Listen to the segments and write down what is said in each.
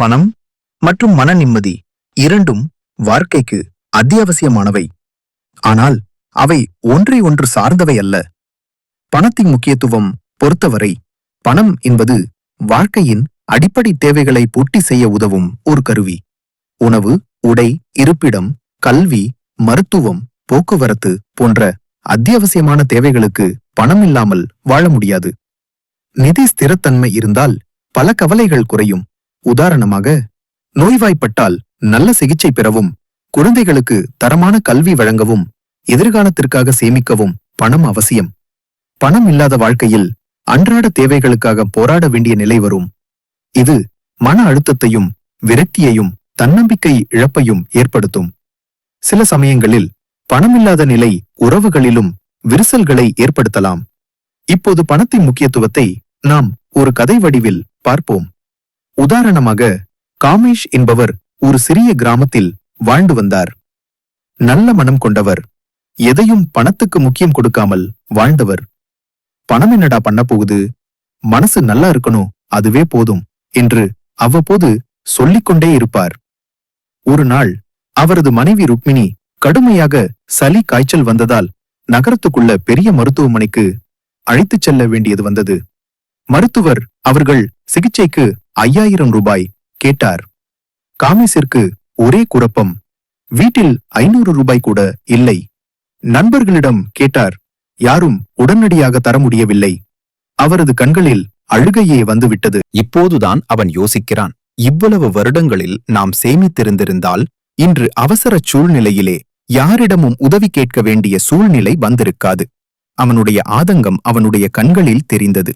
பணம் மற்றும் மன நிம்மதி இரண்டும் வாழ்க்கைக்கு அத்தியாவசியமானவை. ஆனால் அவை ஒன்றை ஒன்று சார்ந்தவை அல்ல. பணத்தின் முக்கியத்துவம் பொறுத்தவரை பணம் என்பது வாழ்க்கையின் அடிப்படை தேவைகளை பூர்த்தி செய்ய உதவும் ஒரு கருவி. உணவு உடை இருப்பிடம் கல்வி மருத்துவம் போக்குவரத்து போன்ற அத்தியாவசியமான தேவைகளுக்கு பணம் இல்லாமல் வாழ முடியாது. நிதி ஸ்திரத்தன்மை இருந்தால் பல கவலைகள் குறையும். உதாரணமாக நோய்வாய்ப்பட்டால் நல்ல சிகிச்சை பெறவும் குழந்தைகளுக்கு தரமான கல்வி வழங்கவும் எதிர்காலத்திற்காக சேமிக்கவும் பணம் அவசியம். பணம் இல்லாத வாழ்க்கையில் அன்றாட தேவைகளுக்காக போராட வேண்டிய நிலை வரும். இது மன அழுத்தத்தையும் விரக்தியையும் தன்னம்பிக்கை இழப்பையும் ஏற்படுத்தும். சில சமயங்களில் பணமில்லாத நிலை உறவுகளிலும் விரிசல்களை ஏற்படுத்தலாம். இப்போது பணத்தின் முக்கியத்துவத்தை நாம் ஒரு கதை வடிவில் பார்ப்போம். உதாரணமாக காமேஷ் என்பவர் ஒரு சிறிய கிராமத்தில் வாழ்ந்து வந்தார். நல்ல மனம் கொண்டவர். எதையும் பணத்துக்கு முக்கியம் கொடுக்காமல் வாழ்ந்தவர். பணம் என்னடா பண்ண போகுது? மனசு நல்லா இருக்கணும் அதுவே போதும் என்று அவ்வப்போது சொல்லிக்கொண்டே இருப்பார். ஒரு நாள் அவரது மனைவி ருக்மிணி கடுமையாக சளி காய்ச்சல் வந்ததால் நகரத்துக்குள்ள பெரிய மருத்துவமனைக்கு அழைத்துச் செல்ல வேண்டியது வந்தது. மருத்துவர் அவர்கள் சிகிச்சைக்கு ஐயாயிரம் ரூபாய் கேட்டார். காமேசிற்கு ஒரே குழப்பம். வீட்டில் ஐநூறு ரூபாய் கூட இல்லை. நண்பர்களிடம் கேட்டார் யாரும் உடனடியாக தர முடியவில்லை. அவரது கண்களில் அழுகையே வந்துவிட்டது. இப்போதுதான் அவன் யோசிக்கிறான் இவ்வளவு வருடங்களில் நாம் சேமித்திருந்திருந்தால் இன்று அவசரச் சூழ்நிலையிலே யாரிடமும் உதவி கேட்க வேண்டிய சூழ்நிலை வந்திருக்காது. அவனுடைய ஆதங்கம் அவனுடைய கண்களில் தெரிந்தது.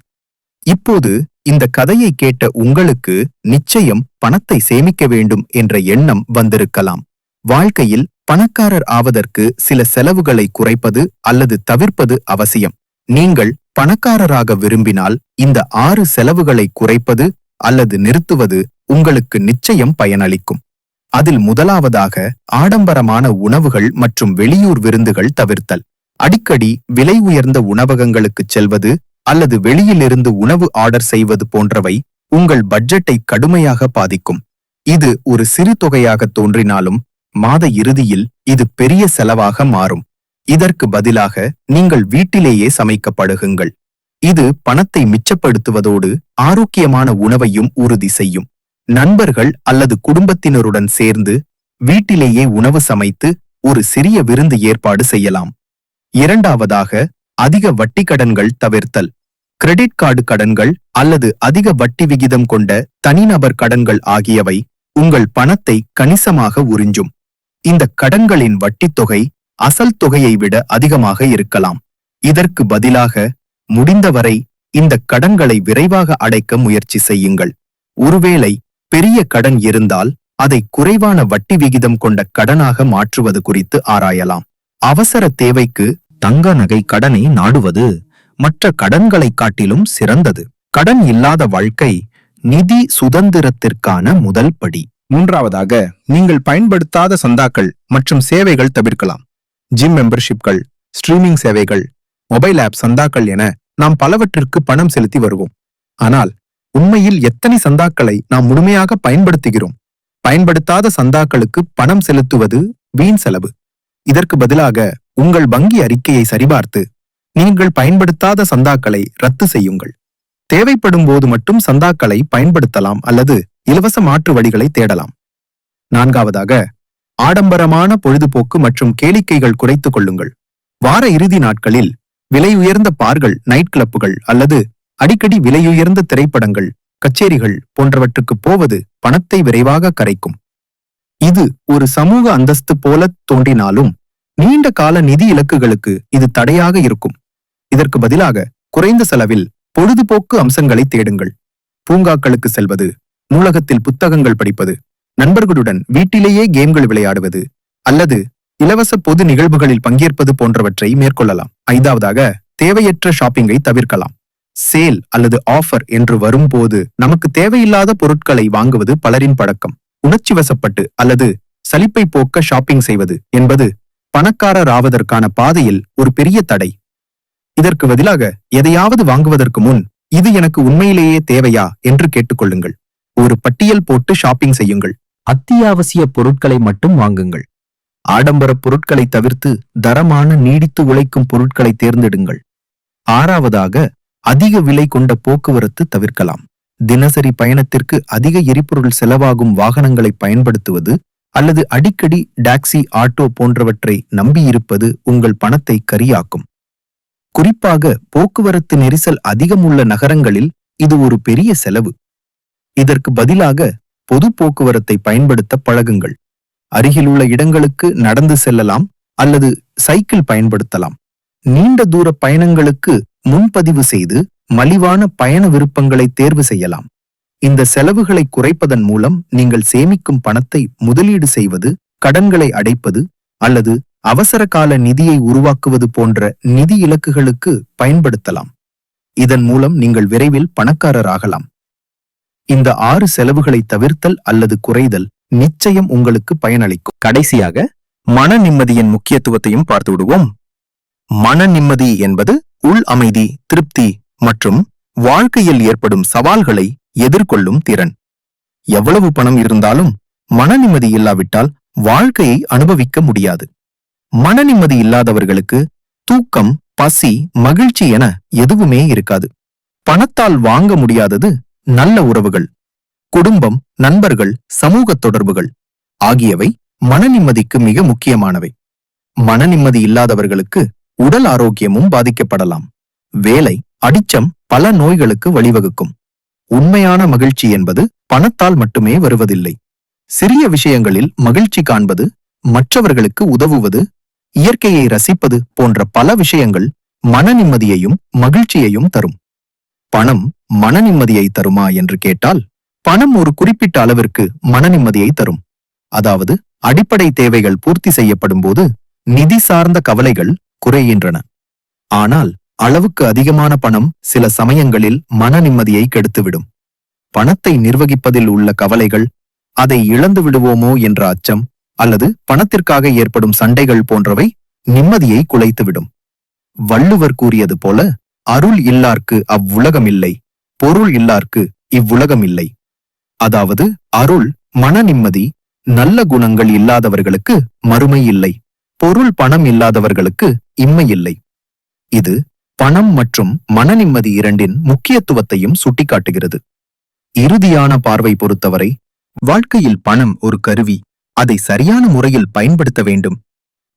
இப்போது இந்த கதையை கேட்ட உங்களுக்கு நிச்சயம் பணத்தை சேமிக்க வேண்டும் என்ற எண்ணம் வந்திருக்கலாம். வாழ்க்கையில் பணக்காரர் ஆவதற்கு சில செலவுகளை குறைப்பது அல்லது தவிர்ப்பது அவசியம். நீங்கள் பணக்காரராக விரும்பினால் இந்த ஆறு செலவுகளை குறைப்பது அல்லது நிறுத்துவது உங்களுக்கு நிச்சயம் பயனளிக்கும். அதில் முதலாவதாக ஆடம்பரமான உணவுகள் மற்றும் வெளியூர் விருந்துகள் தவிர்த்தல். அடிக்கடி விலை உயர்ந்த உணவகங்களுக்குச் செல்வது அல்லது வெளியிலிருந்து உணவு ஆர்டர் செய்வது போன்றவை உங்கள் பட்ஜெட்டை கடுமையாக பாதிக்கும். இது ஒரு சிறு தொகையாக தோன்றினாலும் மாத இறுதியில் இது பெரிய செலவாக மாறும். இதற்கு பதிலாக நீங்கள் வீட்டிலேயே சமைக்கப்படுகுங்கள். இது பணத்தை மிச்சப்படுத்துவதோடு ஆரோக்கியமான உணவையும் உறுதி செய்யும். நண்பர்கள் அல்லது குடும்பத்தினருடன் சேர்ந்து வீட்டிலேயே உணவு சமைத்து ஒரு சிறிய விருந்து ஏற்பாடு செய்யலாம். இரண்டாவதாக அதிக வட்டி கடன்கள் தவிர்த்தல். கிரெடிட் கார்டு கடன்கள் அல்லது அதிக வட்டி விகிதம் கொண்ட தனிநபர் கடன்கள் ஆகியவை உங்கள் பணத்தை கணிசமாக உறிஞ்சும். இந்த கடன்களின் வட்டித் தொகை அசல் தொகையை விட அதிகமாக இருக்கலாம். இதற்கு பதிலாக முடிந்தவரை இந்த கடன்களை விரைவாக அடைக்க முயற்சி செய்யுங்கள். ஒருவேளை பெரிய கடன் இருந்தால் அதை குறைவான வட்டி விகிதம் கொண்ட கடனாக மாற்றுவது குறித்து ஆராயலாம். அவசர தேவைக்கு தங்க நகை கடனை நாடுவது மற்ற கடன்களைக் காட்டிலும் சிறந்தது. கடன் இல்லாத வாழ்க்கை நிதி சுதந்திரத்திற்கான முதல் படி. மூன்றாவதாக நீங்கள் பயன்படுத்தாத சந்தாக்கள் மற்றும் சேவைகள் தவிர்க்கலாம். ஜிம் மெம்பர்ஷிப்கள் ஸ்ட்ரீமிங் சேவைகள் மொபைல் ஆப் சந்தாக்கள் என நாம் பலவற்றிற்கு பணம் செலுத்தி வருவோம். ஆனால் உண்மையில் எத்தனை சந்தாக்களை நாம் முழுமையாக பயன்படுத்துகிறோம்? பயன்படுத்தாத சந்தாக்களுக்கு பணம் செலுத்துவது வீண் செலவு. இதற்கு பதிலாக உங்கள் வங்கி அறிக்கையை சரிபார்த்து நீங்கள் பயன்படுத்தாத சந்தாக்களை ரத்து செய்யுங்கள். தேவைப்படும் போது மட்டும் சந்தாக்களை பயன்படுத்தலாம் அல்லது இலவச மாற்று வழிகளை தேடலாம். நான்காவதாக ஆடம்பரமான பொழுதுபோக்கு மற்றும் கேளிக்கைகள் குறைத்துக் கொள்ளுங்கள். வார இறுதி நாட்களில் விலை உயர்ந்த பார்கள் நைட் கிளப்புகள் அல்லது அடிக்கடி விலையுயர்ந்த திரைப்படங்கள் கச்சேரிகள் போன்றவற்றுக்கு போவது பணத்தை விரைவாக கரைக்கும். இது ஒரு சமூக அந்தஸ்து போல தோன்றினாலும் நீண்ட கால நிதி இலக்குகளுக்கு இது தடையாக இருக்கும். இதற்கு பதிலாக குறைந்த செலவில் பொழுதுபோக்கு அம்சங்களை தேடுங்கள். பூங்காக்களுக்கு செல்வது நூலகத்தில் புத்தகங்கள் படிப்பது நண்பர்களுடன் வீட்டிலேயே கேம்கள் விளையாடுவது அல்லது இலவச பொது நிகழ்வுகளில் பங்கேற்பது போன்றவற்றை மேற்கொள்ளலாம். ஐந்தாவதாக தேவையற்ற ஷாப்பிங்கை தவிர்க்கலாம். சேல் அல்லது ஆஃபர் என்று வரும்போது நமக்கு தேவையில்லாத பொருட்களை வாங்குவது பலரின் பழக்கம். உணர்ச்சி வசப்பட்டு அல்லது சலிப்பை போக்க ஷாப்பிங் செய்வது என்பது பணக்காரர் ஆவதற்கான பாதையில் ஒரு பெரிய தடை. இதற்கு பதிலாக எதையாவது வாங்குவதற்கு முன் இது எனக்கு உண்மையிலேயே தேவையா? என்று கேட்டுக்கொள்ளுங்கள். ஒரு பட்டியல் போட்டு ஷாப்பிங் செய்யுங்கள். அத்தியாவசிய பொருட்களை மட்டும் வாங்குங்கள். ஆடம்பர பொருட்களை தவிர்த்து தரமான நீடித்து உழைக்கும் பொருட்களை தேர்ந்தெடுங்கள். ஆறாவதாக அதிக விலை கொண்ட போக்குவரத்து தவிர்க்கலாம். தினசரி பயணத்திற்கு அதிக எரிபொருள் செலவாகும் வாகனங்களை பயன்படுத்துவது அல்லது அடிக்கடி டாக்ஸி ஆட்டோ போன்றவற்றை நம்பியிருப்பது உங்கள் பணத்தை கரியாக்கும். குறிப்பாக போக்குவரத்து நெரிசல் அதிகமுள்ள நகரங்களில் இது ஒரு பெரிய செலவு. இதற்கு பதிலாக பொது போக்குவரத்தை பயன்படுத்த பழகுங்கள். அருகிலுள்ள இடங்களுக்கு நடந்து செல்லலாம் அல்லது சைக்கிள் பயன்படுத்தலாம். நீண்ட தூர பயணங்களுக்கு முன்பதிவு செய்து மலிவான பயண விருப்பங்களை தேர்வு செய்யலாம். இந்த செலவுகளை குறைப்பதன் மூலம் நீங்கள் சேமிக்கும் பணத்தை முதலீடு செய்வது கடன்களை அடைப்பது அல்லது அவசர கால நிதியை உருவாக்குவது போன்ற நிதி இலக்குகளுக்கு பயன்படுத்தலாம். இதன் மூலம் நீங்கள் விரைவில் பணக்காரராகலாம். இந்த ஆறு செலவுகளை தவிர்த்தல் அல்லது குறைதல் நிச்சயம் உங்களுக்கு பயனளிக்கும். கடைசியாக மன நிம்மதியின் முக்கியத்துவத்தையும் பார்த்து விடுவோம் மன நிம்மதி என்பது உள் அமைதி திருப்தி மற்றும் வாழ்க்கையில் ஏற்படும் சவால்களை எதிர்கொள்ளும் திறன். எவ்வளவு பணம் இருந்தாலும் மன நிம்மதி இல்லாவிட்டால் வாழ்க்கையை அனுபவிக்க முடியாது. மன நிம்மதி இல்லாதவர்களுக்கு தூக்கம் பசி மகிழ்ச்சி என எதுவுமே இருக்காது. பணத்தால் வாங்க முடியாதது நல்ல உறவுகள் குடும்பம் நண்பர்கள் சமூக தொடர்புகள் ஆகியவை மன நிம்மதிக்கு மிக முக்கியமானவை. மன நிம்மதி இல்லாதவர்களுக்கு உடல் ஆரோக்கியமும் பாதிக்கப்படலாம். வேலை அடிச்சம் பல நோய்களுக்கு வழிவகுக்கும். உண்மையான மகிழ்ச்சி என்பது பணத்தால் மட்டுமே வருவதில்லை. சிறிய விஷயங்களில் மகிழ்ச்சி காண்பது மற்றவர்களுக்கு உதவுவது இயற்கையை ரசிப்பது போன்ற பல விஷயங்கள் மன நிம்மதியையும் மகிழ்ச்சியையும் தரும். பணம் மன நிம்மதியை தருமா என்று கேட்டால் பணம் ஒரு குறிப்பிட்ட அளவிற்கு மன நிம்மதியை தரும். அதாவது அடிப்படை தேவைகள் பூர்த்தி செய்யப்படும் போது நிதி சார்ந்த கவலைகள் குறைகின்றன. ஆனால் அளவுக்கு அதிகமான பணம் சில சமயங்களில் மன நிம்மதியை கெடுத்துவிடும். பணத்தை நிர்வகிப்பதில் உள்ள கவலைகள் அதை இழந்து விடுவோமோ என்ற அச்சம் அல்லது பணத்திற்காக ஏற்படும் சண்டைகள் போன்றவை நிம்மதியை குலைத்துவிடும். வள்ளுவர் கூறியது போல அருள் இல்லார்க்கு அவ்வுலகம் இல்லை பொருள் இல்லார்க்கு இவ்வுலகமில்லை. அதாவது அருள் மன நிம்மதி நல்ல குணங்கள் இல்லாதவர்களுக்கு மறுமை இல்லை பொருள் பணம் இல்லாதவர்களுக்கு இம்மை இல்லை. இது பணம் மற்றும் மன நிம்மதி இரண்டின் முக்கியத்துவத்தையும் சுட்டிக்காட்டுகிறது. இறுதியான பார்வை பொறுத்தவரை வாழ்க்கையில் பணம் ஒரு கருவி. அதை சரியான முறையில் பயன்படுத்த வேண்டும்.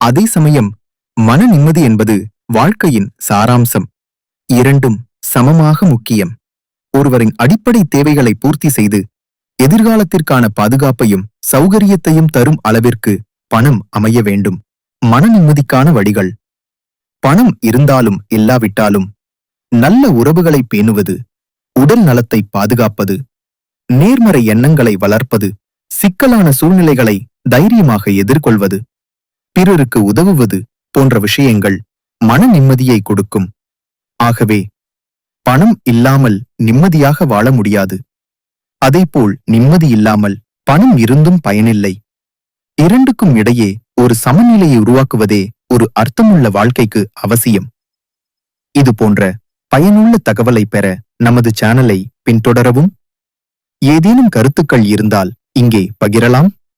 அதே சமயம் மன நிம்மதி என்பது வாழ்க்கையின் சாராம்சம். இரண்டும் சமமாக முக்கியம். ஒருவரின் அடிப்படை தேவைகளை பூர்த்தி செய்து எதிர்காலத்திற்கான பாதுகாப்பையும் சௌகரியத்தையும் தரும் அளவிற்கு பணம் அமைய வேண்டும். மன நிம்மதிக்கான வழிகள். பணம் இருந்தாலும் இல்லாவிட்டாலும் நல்ல உறவுகளை பேணுவது உடல் நலத்தை பாதுகாப்பது நேர்மறை எண்ணங்களை வளர்ப்பது சிக்கலான சூழ்நிலைகளை தைரியமாக எதிர்கொள்வது பிறருக்கு உதவுவது போன்ற விஷயங்கள் மன நிம்மதியை கொடுக்கும். ஆகவே பணம் இல்லாமல் நிம்மதியாக வாழ முடியாது. அதேபோல் நிம்மதி இல்லாமல் பணம் இருந்தும் பயனில்லை. இரண்டுக்கும் இடையே ஒரு சமநிலையை உருவாக்குவதே ஒரு அர்த்தமுள்ள வாழ்க்கைக்கு அவசியம். இது போன்ற பயனுள்ள தகவலை பெற நமது சேனலை பின்தொடரவும். ஏதேனும் கருத்துக்கள் இருந்தால் இங்கே பகிரலாம்.